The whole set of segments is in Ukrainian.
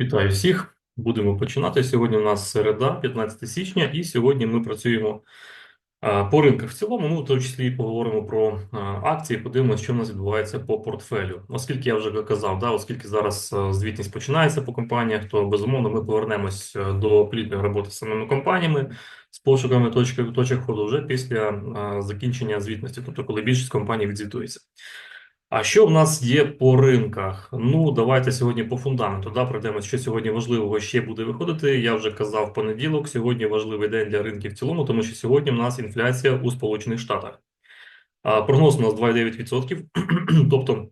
Вітаю всіх. Будемо починати. Сьогодні у нас середа, 15 січня, і сьогодні ми працюємо по ринках в цілому. Ну, в тому числі поговоримо про акції, подивимося, що в нас відбувається по портфелю. Оскільки я вже казав, да, оскільки зараз звітність починається по компаніях, то безумовно ми повернемось до плідної роботи з самими компаніями з пошуками точок, точок входу вже після закінчення звітності, тобто коли більшість компаній відзвітується. А що в нас є по ринках? Ну, давайте сьогодні по фундаменту. Да, пройдемо, що сьогодні важливого ще буде виходити. Я вже казав понеділок. Сьогодні важливий день для ринків в цілому, тому що сьогодні в нас інфляція у Сполучених Штатах. Прогноз у нас 2,9%. тобто,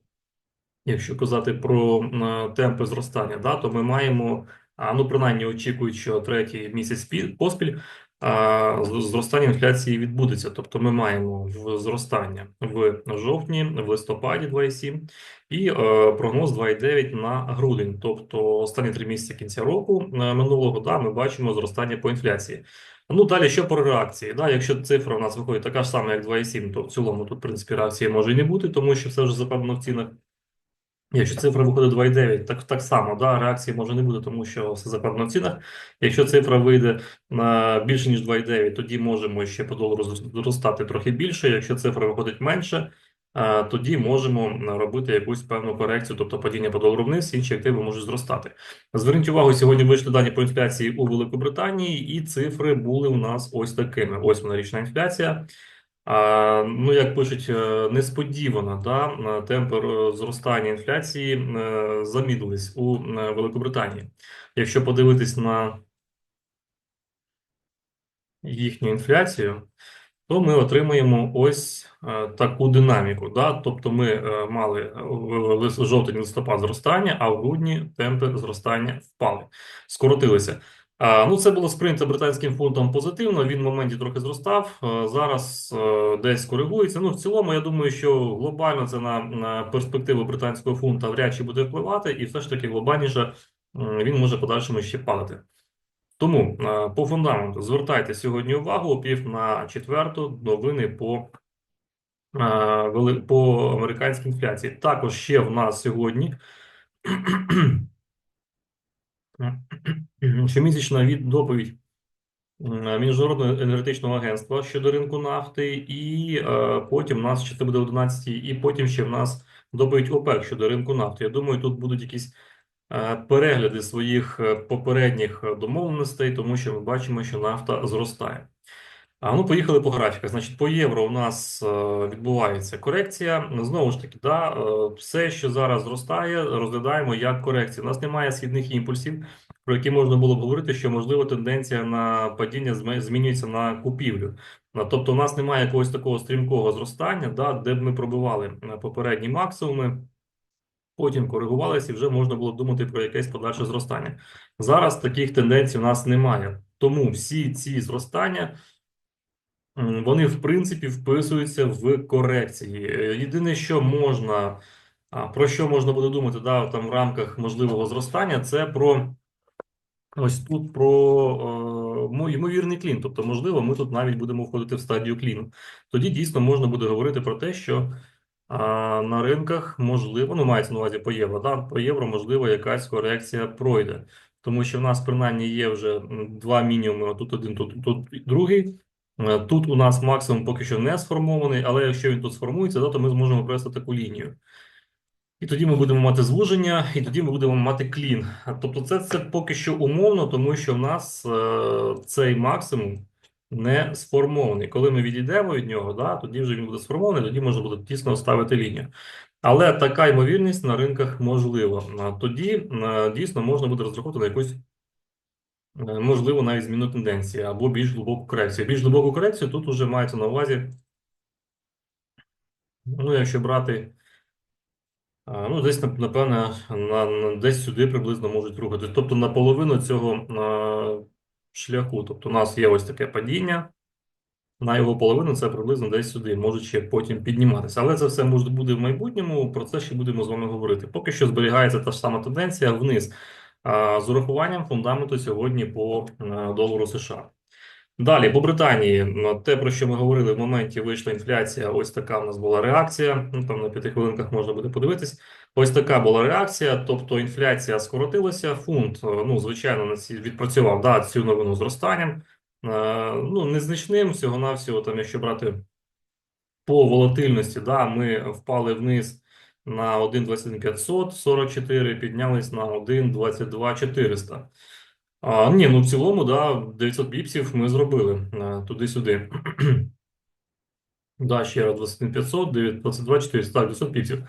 якщо казати про а, темпи зростання, да, то ми маємо, а, ну принаймні очікують, що третій місяць пі- поспіль зростання інфляції відбудеться. Тобто ми маємо зростання в жовтні, в листопаді 2,7 і е, прогноз 2,9 на грудень. Тобто останні три місяці кінця року е, минулого да, ми бачимо зростання по інфляції. Ну далі що по реакції? Да, якщо цифра у нас виходить така ж сама, як 2,7, то в цілому тут в принципі реакції може і не бути, тому що все вже закладено в цінах. Якщо цифра виходить 2,9, так так само, да, реакції може не бути, тому що все закладено в цінах. Якщо цифра вийде на більше ніж 2,9, тоді можемо ще по долару зростати трохи більше. Якщо цифра виходить менше, тоді можемо робити якусь певну корекцію, тобто падіння по долару вниз, інші активи можуть зростати. Зверніть увагу, сьогодні вийшли дані по інфляції у Великобританії, і цифри були у нас ось такими. Ось вона річна інфляція. Ну, як пишуть, е, несподівано, да, темпи зростання інфляції е, замідлились у е, Великобританії. Якщо подивитись на їхню інфляцію, то ми отримаємо ось таку динаміку. Да? Тобто ми мали в жовтень листопад зростання, а в грудні темпи зростання впали, скоротилися. Ну, це було сприйнято британським фунтом позитивно. Він в моменті трохи зростав. е, Зараз е, десь коригується. Ну, в цілому, я думаю, що глобально це на, перспективу британського фунта вряд чи буде впливати, і все ж таки глобальніше він може подальшому ще падати. Тому е, по фундаменту звертайте сьогодні увагу о пів на четверту новини по, по американській інфляції. Також ще в нас сьогодні щомісячна від доповідь Міжнародного енергетичного агентства щодо ринку нафти, і е, потім у нас ще це буде 11, і потім ще в нас доповідь ОПЕК щодо ринку нафти. Я думаю, тут будуть якісь е, перегляди своїх е, попередніх е, домовленостей, тому що ми бачимо, що нафта зростає. А ну, поїхали по графіках. Значить, по євро у нас е, відбувається корекція. Знову ж таки, да, е, все, що зараз зростає, розглядаємо як корекцію. У нас немає східних імпульсів, про які можна було б говорити, що можливо тенденція на падіння змінюється на купівлю. Тобто, у нас немає якогось такого стрімкого зростання, да, де б ми пробивали е, попередні максимуми. Потім коригувалися і вже можна було думати про якесь подальше зростання. Зараз таких тенденцій у нас немає. Тому всі ці зростання Вони, в принципі, вписуються в корекції. Е, Єдине, що можна, про що можна буде думати, да, там в рамках можливого зростання, це про ось тут про е, ймовірний клін. Тобто, можливо, ми тут навіть будемо входити в стадію кліну. Тоді дійсно можна буде говорити про те, що а, на ринках можливо, ну мається на увазі по євро, да, по євро, можливо, якась корекція пройде. Тому що в нас принаймні є вже два мінімуми, тут один, тут, тут другий. Е, Тут у нас максимум поки що не сформований, але якщо він тут сформується, то ми зможемо провести таку лінію. І тоді ми будемо мати звуження, і тоді ми будемо мати клін. Тобто, це, це поки що умовно, тому що в нас е, цей максимум не сформований. Коли ми відійдемо від нього, да, тоді вже він буде сформований, тоді можна буде тісно ставити лінію. Але така ймовірність на ринках можлива. Тоді е, дійсно можна буде розраховувати на якусь Е, Можливо, навіть зміну тенденції або більш глибоку корекцію. Більш глибоку корекцію тут уже мається на увазі, ну, якщо брати, ну, десь, нап- напевне, на, на, десь сюди приблизно можуть рухатись. Тобто на половину цього а, шляху. Тобто у нас є ось таке падіння, на його половину це приблизно десь сюди, може ще потім підніматися. Але це все може буде в майбутньому, про це ще будемо з вами говорити. Поки що зберігається та ж сама тенденція вниз, з урахуванням фундаменту сьогодні по долару США. Далі, по Британії, те, про що ми говорили, в моменті вийшла інфляція. Ось така в нас була реакція. Ну там на п'яти хвилинках можна буде подивитись. Ось така була реакція. Тобто інфляція скоротилася. Фунт, е, ну звичайно, відпрацював да, цю новину зростанням. Е, Ну незначним всього навсього там, якщо брати по волатильності, да, ми впали вниз на 1,21544, піднялись на 1,22400. А, ні, ну в цілому, да, 900 біпсів ми зробили а, туди-сюди. Да, ще раз 21500, 22 400, так, 900 біпсів.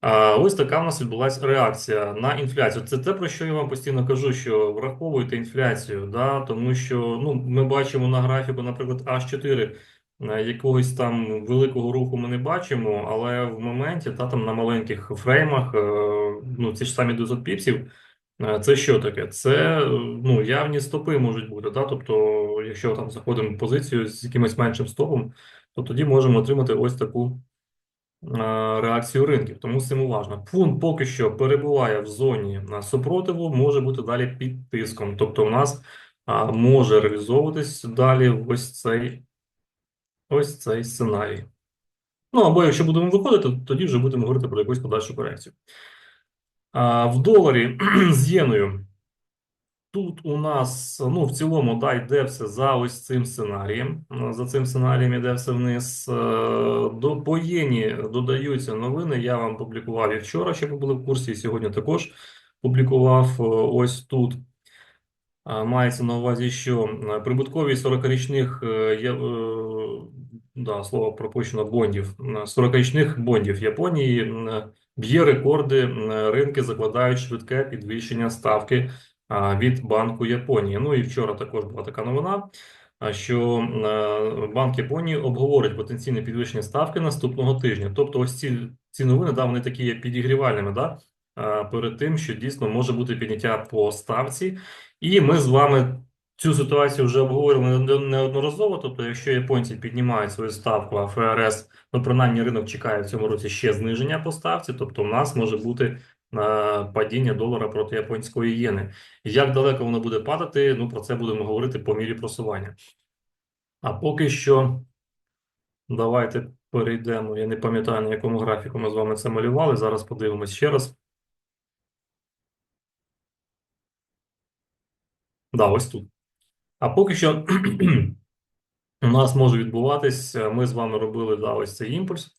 А, ось така в нас відбулася реакція на інфляцію. Це те, про що я вам постійно кажу, що враховуйте інфляцію, да, тому що ну, ми бачимо на графіку, наприклад, H4, е, якогось там великого руху ми не бачимо, але в моменті, та, там на маленьких фреймах, е, ну, ці ж самі 900 піпсів, Е, Це що таке? Це е, ну, явні стопи можуть бути. Да? Тобто, якщо там заходимо в позицію з якимось меншим стопом, то тоді можемо отримати ось таку е, реакцію ринків. Тому з цим уважно. Фунт поки що перебуває в зоні е, супротиву, може бути далі під тиском. Тобто, у нас е, може реалізовуватись далі ось цей, ось цей сценарій. Ну або якщо будемо виходити, то тоді вже будемо говорити про якусь подальшу корекцію. А, в доларі з єною. Тут у нас, ну, в цілому, да, йде все за ось цим сценарієм. За цим сценарієм йде все вниз. Е, До по єні додаються новини. Я вам публікував і вчора, щоб ви були в курсі, і сьогодні також публікував е, ось тут. Мається на увазі, що е, прибутковість 40-річних е, є, е, да, слово пропущено бондів. 40-річних бондів Японії б'є рекорди. Ринки закладають швидке підвищення ставки від Банку Японії. Ну і вчора також була така новина, що Банк Японії обговорить потенційне підвищення ставки наступного тижня. Тобто, ось ці ці новини да, вони такі є підігрівальними, да, перед тим, що дійсно може бути підняття по ставці. І ми з вами цю ситуацію вже обговорили неодноразово. Тобто, якщо японці піднімають свою ставку, а ФРС, ну принаймні ринок чекає в цьому році ще зниження по ставці, тобто, у нас може бути е, падіння долара проти японської єни. Як далеко воно буде падати? Ну про це будемо говорити по мірі просування. А поки що, давайте перейдемо. Я не пам'ятаю, на якому графіку ми з вами це малювали. Зараз подивимось ще раз. Да, ось тут. А поки що у нас може відбуватись. е, Ми з вами робили да, ось цей імпульс.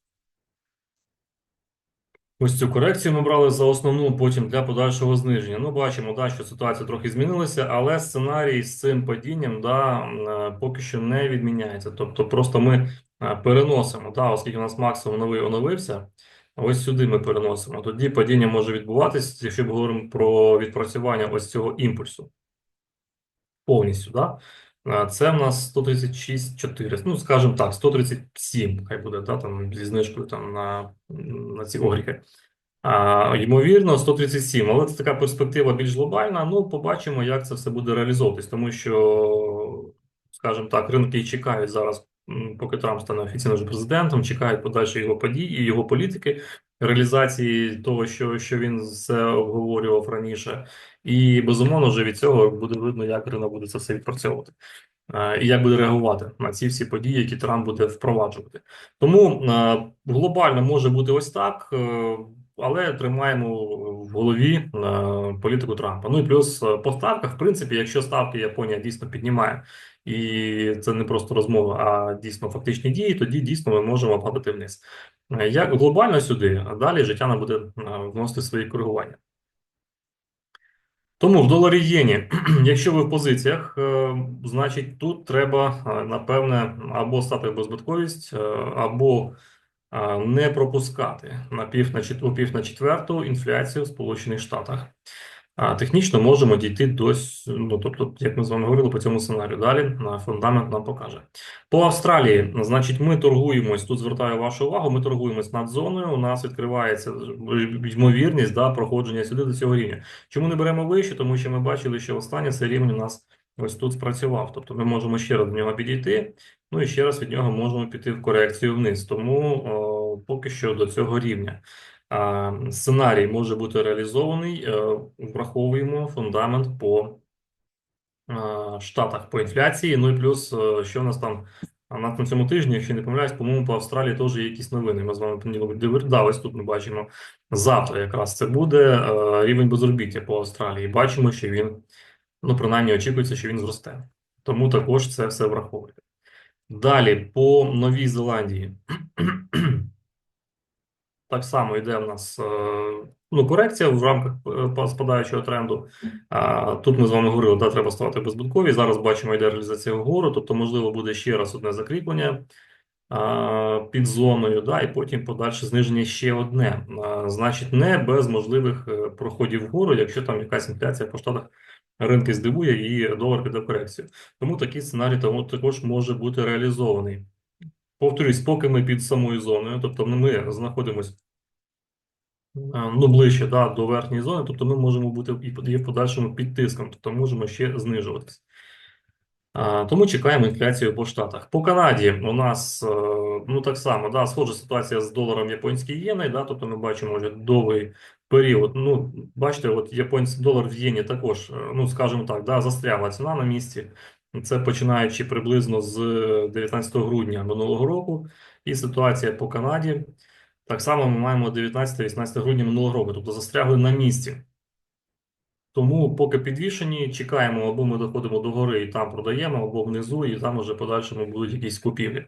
Ось цю корекцію ми брали за основну потім для подальшого зниження. Ну, бачимо, да, що ситуація трохи змінилася, але сценарій з цим падінням да, е, поки що не відміняється. Тобто, просто ми е, переносимо, да, оскільки у нас максимум новий оновився. Ось сюди ми переносимо. Тоді падіння може відбуватись, якщо ми говоримо про відпрацювання ось цього імпульсу. Повністю, да? Це в нас 136 400, ну, скажімо так, 137, хай буде, да, там, зі знижкою там, на, на ці огріхи. А, ймовірно, 137, але це така перспектива більш глобальна. Ну, побачимо, як це все буде реалізовуватись, тому що, скажімо так, ринки чекають зараз, поки Трамп стане офіційно вже президентом, чекають подальші його події і його політики, реалізації того, що, що він все обговорював раніше. І безумовно, вже від цього буде видно, як ринок буде це все відпрацьовувати. Е, І як буде реагувати на ці всі події, які Трамп буде впроваджувати. Тому е, глобально може бути ось так, е, але тримаємо в голові е, політику Трампа. Ну і плюс е, по ставках, в принципі, якщо ставки Японія дійсно піднімає, і це не просто розмова, а дійсно фактичні дії, тоді дійсно ми можемо падати вниз. Е, Як глобально сюди, а далі життя нам буде вносити свої коригування. Тому в доларі єні, якщо ви в позиціях, значить тут треба, напевне, або стати е, або не пропускати на пів на у пів на четверту інфляцію в Сполучених Штатах. А технічно можемо дійти до, ну, тобто, як ми з вами говорили по цьому сценарію. Далі на фундамент нам покаже. По Австралії, значить, ми торгуємось. Тут звертаю вашу увагу. Ми торгуємось над зоною. У нас відкривається ймовірність да, проходження сюди до цього рівня. Чому не беремо вище? Тому що ми бачили, що останнє цей рівень у нас ось тут спрацював. Тобто ми можемо ще раз до нього підійти. Ну і ще раз від нього можемо піти в корекцію вниз. Тому о, поки що до цього рівня. А, Сценарій може бути реалізований. е, Враховуємо фундамент по е, Штатах по інфляції. Ну і плюс, е, що у нас там на на цьому тижні, якщо не помиляюсь, по-моєму, по Австралії теж є якісь новини. Ми з вами понеділок. Да, ось тут ми бачимо завтра. Якраз це буде е, рівень безробіття по Австралії. Бачимо, що він, ну принаймні, очікується, що він зросте. Тому також це все враховуйте. Далі по Новій Зеландії. Так само йде в нас е, ну, корекція в рамках е, спадаючого тренду. Тут ми з вами говорили, да, треба ставати безбуткові. Зараз бачимо, йде реалізація вгору, тобто, можливо, буде ще раз одне закріплення під зоною, да, і потім подальше зниження ще одне. Значить, не без можливих е, проходів вгору, якщо там якась інфляція по штатах ринки здивує і долар піде в корекцію. Тому такий сценарій тому також може бути реалізований. Повторюсь, поки ми під самою зоною, тобто ми знаходимося ну, ближче да, до верхньої зони, тобто ми можемо бути і в подальшому під тиском, тобто можемо ще знижуватися. Тому чекаємо інфляцію по штатах. По Канаді у нас е, ну так само да, схожа ситуація з доларом японської єни, да, тобто ми бачимо вже довгий період. Ну, бачите, от японський долар в єні також, е, ну скажімо так, да, застрягла ціна на місці. Це починаючи приблизно з 19 грудня минулого року, і ситуація по Канаді. Так само ми маємо 19-18 грудня минулого року, тобто застрягли на місці. Тому, поки підвішені, чекаємо, або ми доходимо до гори і там продаємо, або внизу, і там уже подальшому будуть якісь купівлі.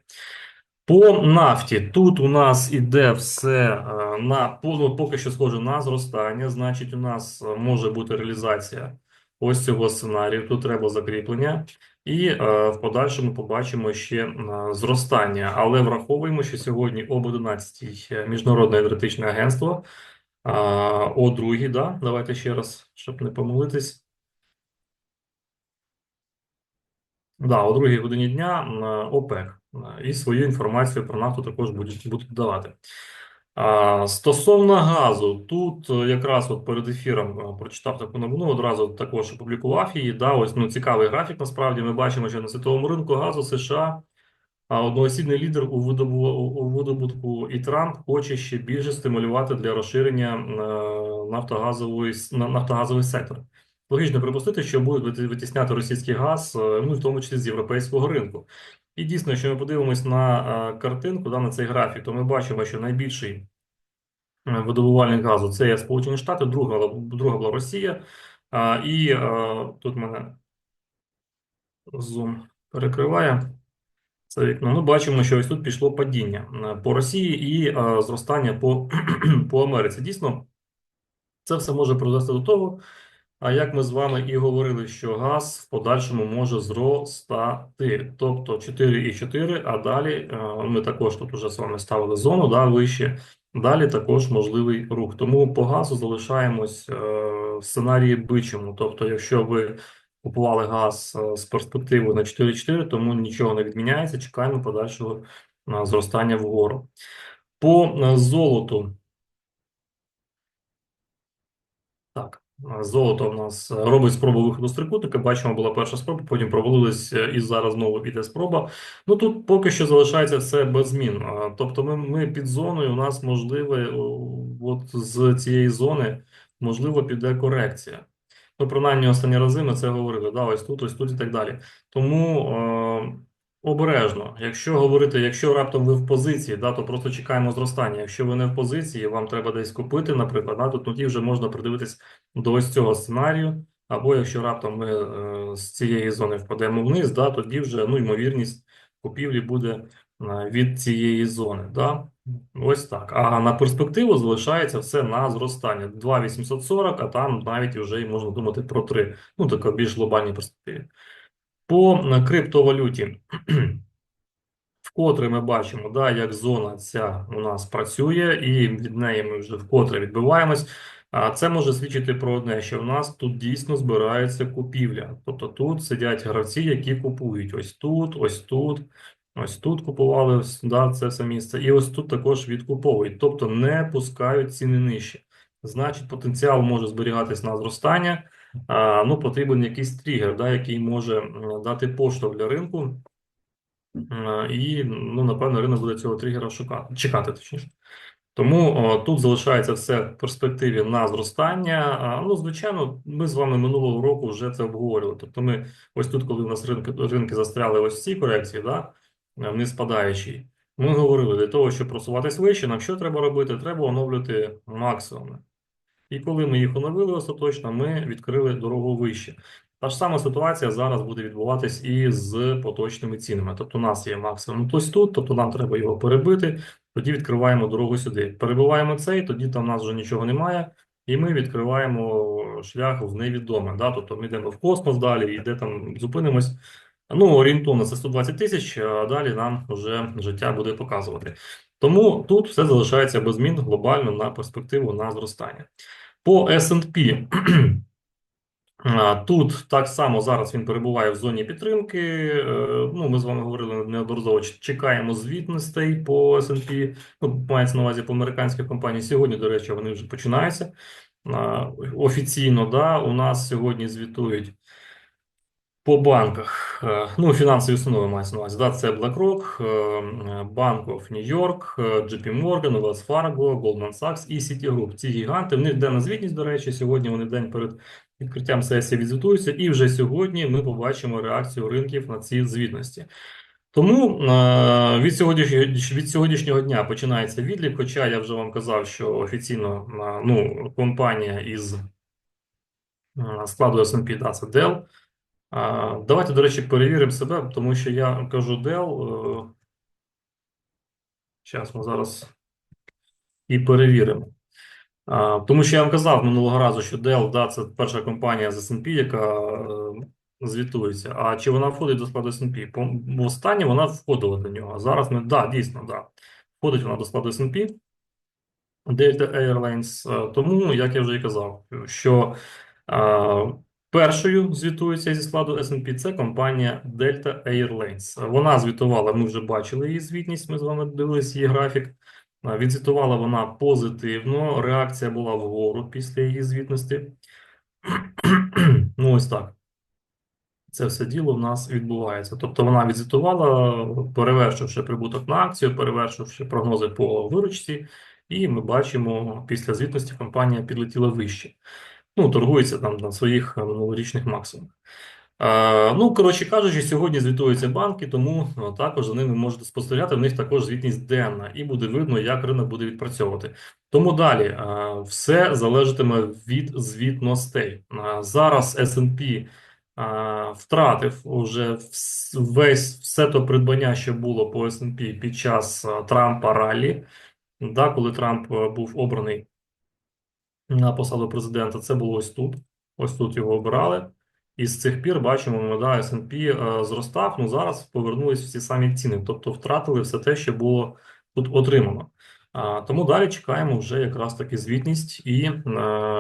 По нафті тут у нас іде все е, на ну, поки що схоже на зростання. Значить, у нас е, може бути реалізація ось цього сценарію. Тут треба закріплення, і е, в подальшому побачимо ще е, зростання. Але враховуємо, що сьогодні об 11 міжнародне енергетичне агентство. Е, о другій, да, давайте ще раз, щоб не помилитись. Да, о другій годині дня е, ОПЕК е, і свою інформацію про нафту також будуть, будуть давати. Стосовно газу, тут е, якраз от перед ефіром прочитав таку новину, одразу також опублікував її. Да, ось ну цікавий графік. Насправді ми бачимо, що на світовому ринку газу США а одноосібний лідер у видобутку і Трамп хоче ще більше стимулювати для розширення нафтогазової нафтогазовий сектор. Логічно припустити, що будуть витісняти російський газ, е, ну в тому числі з європейського ринку. І дійсно, якщо ми подивимось на е, картинку, да, на цей графік, то ми бачимо, що найбільший е, видобувальник газу це є Сполучені Штати, друга друга була Росія. І тут мене зум перекриває це вікно. Ми бачимо, що ось тут пішло падіння по Росії і а, зростання по, по Америці. Дійсно, це все може призвести до того. А як ми з вами і говорили, що газ в подальшому може зростати, тобто 4,4, а далі е, ми також тут вже з вами ставили зону да, вище. Далі також можливий рух. Тому по газу залишаємось е, в сценарії бичому. Тобто, якщо ви купували газ е, з перспективою на 4,4, тому нічого не відміняється. Чекаємо подальшого зростання вгору. По золоту. Так. Золото в нас е, робить спробу виходу з трикутника. Бачимо, була перша спроба, потім провалилась е, і зараз знову йде спроба. Ну тут поки що залишається все без змін. Тобто, ми ми під зоною. У нас можливе, от з цієї зони можливо піде корекція. Ну, принаймні, останні рази ми це говорили. Да, ось тут, ось тут і так далі. Тому. Е Обережно, якщо говорити, якщо раптом ви в позиції, да, то просто чекаємо зростання. Якщо ви не в позиції, вам треба десь купити, наприклад, да, то тоді вже можна придивитись до ось цього сценарію. Або якщо раптом ми е, з цієї зони впадемо вниз, да, тоді вже ну, ймовірність купівлі буде е, від цієї зони. Да? Ось так. А на перспективу залишається все на зростання. 2,840, а там навіть вже можна думати про 3. Ну, така більш глобальній перспективі. По криптовалюті, вкотре ми бачимо, да, як зона ця у нас працює, і від неї ми вже вкотре відбиваємось. А це може свідчити про одне, що в нас тут дійсно збирається купівля. Тобто тут сидять гравці, які купують ось тут, ось тут, ось тут купували да, це все місце, і ось тут також відкуповують, тобто не пускають ціни нижче. Значить, потенціал може зберігатись на зростання ну, потрібен якийсь тригер, да, який може дати поштовх для ринку. І, ну, напевно, ринок буде цього тригера шукати, чекати, точніше. Тому о, тут залишається все в перспективі на зростання. А, ну, звичайно, ми з вами минулого року вже це обговорювали. Тобто, ми ось тут, коли у нас ринки, ринки застряли ось в цій корекції, да, вниз падаючій, ми говорили для того, щоб просуватись вище, нам що треба робити? Треба оновлювати максимуми. І коли ми їх оновили остаточно, ми відкрили дорогу вище. Та ж сама ситуація зараз буде відбуватись і з поточними цінами. Тобто, у нас є максимум ось тут, тобто нам треба його перебити. Тоді відкриваємо дорогу сюди. Перебиваємо цей, тоді там у нас вже нічого немає, і ми відкриваємо шлях в невідоме. Да? Тобто ми йдемо в космос далі, і де там зупинимось. Ну, орієнтовно це 120 тисяч, а далі нам вже життя буде показувати. Тому тут все залишається без змін глобально на перспективу на зростання. По S&P Тут так само зараз він перебуває в зоні підтримки. Е, Ну, ми з вами говорили неодноразово. Чекаємо звітностей по S&P. Ну, мається на увазі по американських компаній. Сьогодні, до речі, вони вже починаються офіційно. Да, у нас сьогодні звітують по банках. Е, Ну, фінансові установи мається на увазі. Да, це BlackRock, е, Bank of New York, е, JP Morgan, Wells Fargo, Goldman Sachs і Citigroup. Ці гіганти. В них денна звітність, до речі, сьогодні вони день перед відкриттям сесії відзвітуються, і вже сьогодні ми побачимо реакцію ринків на ці звітності. Тому від сьогоднішнього від сьогоднішнього дня починається відлік. Хоча я вже вам казав, що офіційно ну, компанія із складу S&P, да, це Dell. Е, Давайте, до речі, перевіримо себе, тому що я кажу Dell. Зараз ми зараз і перевіримо. Тому що я вам казав минулого разу, що Dell, да, це перша компанія з S&P, яка е, звітується. А чи вона входить до складу? По в останнє вона входила до нього. А зараз ми, да, дійсно, да. Входить вона до складу S&P. Delta Airlines. Е, Тому, як я вже і казав, що е, першою звітується зі складу S&P це компанія Delta Airlines. Вона звітувала, ми вже бачили її звітність, ми з вами дивилися її графік. Відзвітувала вона позитивно, реакція була вгору після її звітності. Ну, ось так. Це все діло в нас відбувається. Тобто вона відзвітувала, перевершивши прибуток на акцію, перевершивши прогнози по виручці, і ми бачимо, після звітності компанія підлетіла вище. Ну, торгується там на своїх е, минулорічних максимумах. Е, ну, коротше кажучи, сьогодні звітуються банки, тому е, також за ними можете спостерігати. В них також звітність денна, і буде видно, як ринок буде відпрацьовувати. Тому далі е, все залежатиме від звітностей. Е, зараз S&P е, втратив уже весь все то придбання, що було по S&P під час е, Трампа ралі, да, коли Трамп е, був обраний на посаду президента, це було ось тут. Ось тут його обирали. І з цих пір бачимо, ми, да, S&P е, зростав, ну зараз повернулись всі самі ціни, тобто втратили все те, що було тут отримано. А, тому далі чекаємо вже якраз таки звітність і е,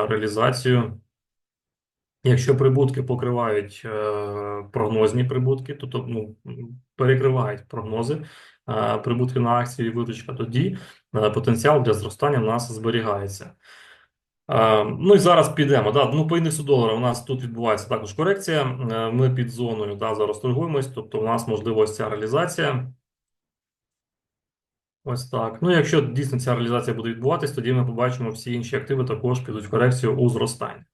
реалізацію. Якщо прибутки покривають е, прогнозні прибутки, тобто ну, перекривають прогнози е, прибутки на акції виручка, тоді е, потенціал для зростання в нас зберігається. Е, Ну і зараз підемо. Да, ну по індексу долара у нас тут відбувається також корекція. Е, Ми під зоною да, зараз торгуємось, тобто у нас можливо ось ця реалізація. Ось так. Ну, якщо дійсно ця реалізація буде відбуватись, тоді ми побачимо всі інші активи також підуть в корекцію у зростання.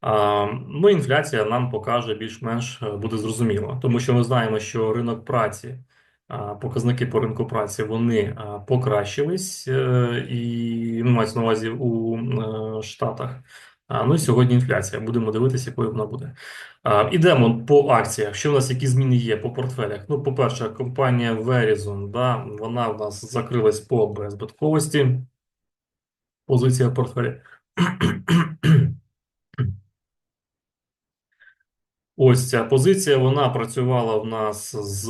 А, Ну, інфляція нам покаже більш-менш е, буде зрозуміло, тому що ми знаємо, що ринок праці, показники по ринку праці вони покращились е, і ну, мається на увазі у е, Штатах. Ну і сьогодні інфляція. Будемо дивитися, якою вона буде. Ідемо по акціях. Що в нас які зміни є по портфелях? Ну, по-перше, компанія Verizon, да, вона в нас закрилась по беззбитковості. Позиція в портфелі. Ось ця позиція, вона працювала в нас з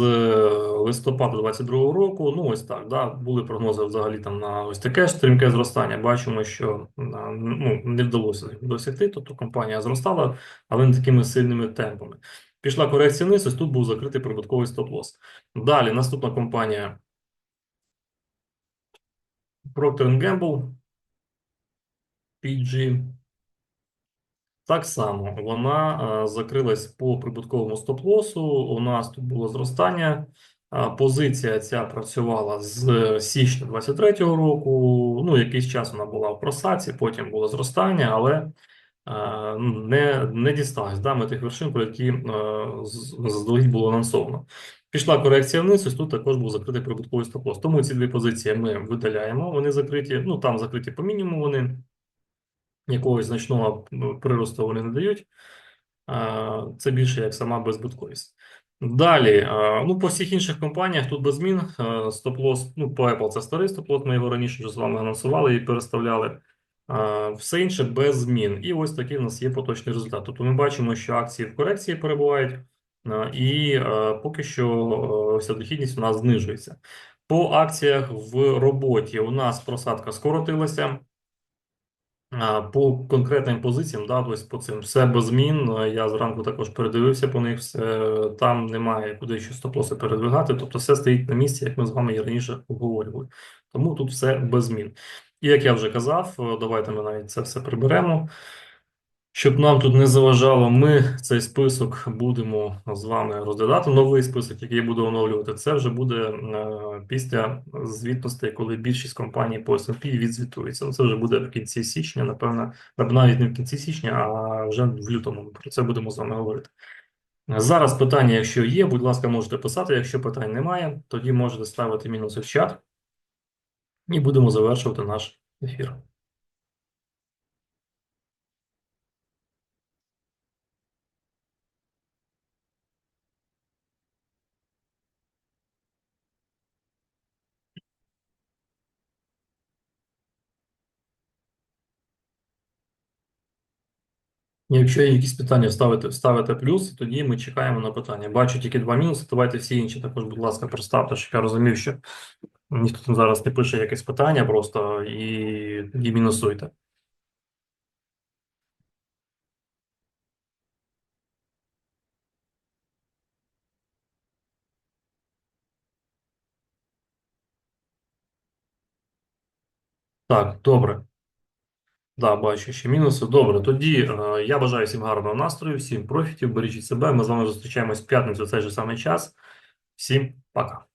листопада 22 року. Ну, ось так, да, були прогнози взагалі там на ось таке стрімке зростання. Бачимо, що ну, не вдалося досягти, тобто компанія зростала, але не такими сильними темпами. Пішла корекція вниз, ось тут був закритий прибутковий стоп-лосс. Далі наступна компанія Procter Gamble, PG. Так само вона е, закрилась по прибутковому стоп-лосу. У нас тут було зростання. Позиція ця працювала з січня 23-го року. Ну, якийсь час вона була в просаці, потім було зростання, але не, не дісталась да, тих вершин, про які заздалегідь було анонсовано. Пішла корекція вниз, тут також був закритий прибутковий стоп-лосс. Тому ці дві позиції ми видаляємо. Вони закриті, ну там закриті по мінімуму, вони якогось значного приросту вони не дають. Це більше як сама безбутковість. Далі, ну по всіх інших компаніях тут без змін. Стоп-лосс, ну по Apple це старий стоп-лосс, ми його раніше вже з вами анонсували і переставляли. Все інше без змін. І ось такий в нас є поточний результат. Тобто ми бачимо, що акції в корекції перебувають, і поки що вся дохідність у нас знижується. По акціях в роботі у нас просадка скоротилася. По конкретним позиціям, да, тобто по цим все без змін. Е, Я зранку також передивився по них. Все там немає куди ще стоп-лоси передвигати. Тобто, все стоїть на місці, як ми з вами і раніше обговорювали. Тому тут все без змін. І як я вже казав, е, давайте ми навіть це все приберемо. Щоб нам тут не заважало, ми цей список будемо з вами розглядати. Новий список, який я буду оновлювати, це вже буде е, після звітностей, коли більшість компаній по S&P відзвітується. Це вже буде в кінці січня, напевно, навіть не в кінці січня, а вже в лютому. Про це будемо з вами говорити. Зараз питання, якщо є, будь ласка, можете писати. Якщо питань немає, тоді можете ставити мінуси в чат, і будемо завершувати наш ефір. Якщо є якісь питання, ставите, ставите плюс, тоді ми чекаємо на питання. Бачу тільки два мінуси. Давайте всі інші також, будь ласка, представте, щоб я розумів, що ніхто там зараз не пише якесь питання просто і тоді мінусуйте. Так, добре. Да, бачу ще мінуси. Добре, тоді е, я бажаю всім гарного настрою, всім профітів, бережіть себе. Ми з вами зустрічаємось в п'ятницю в цей же самий час. Всім пока.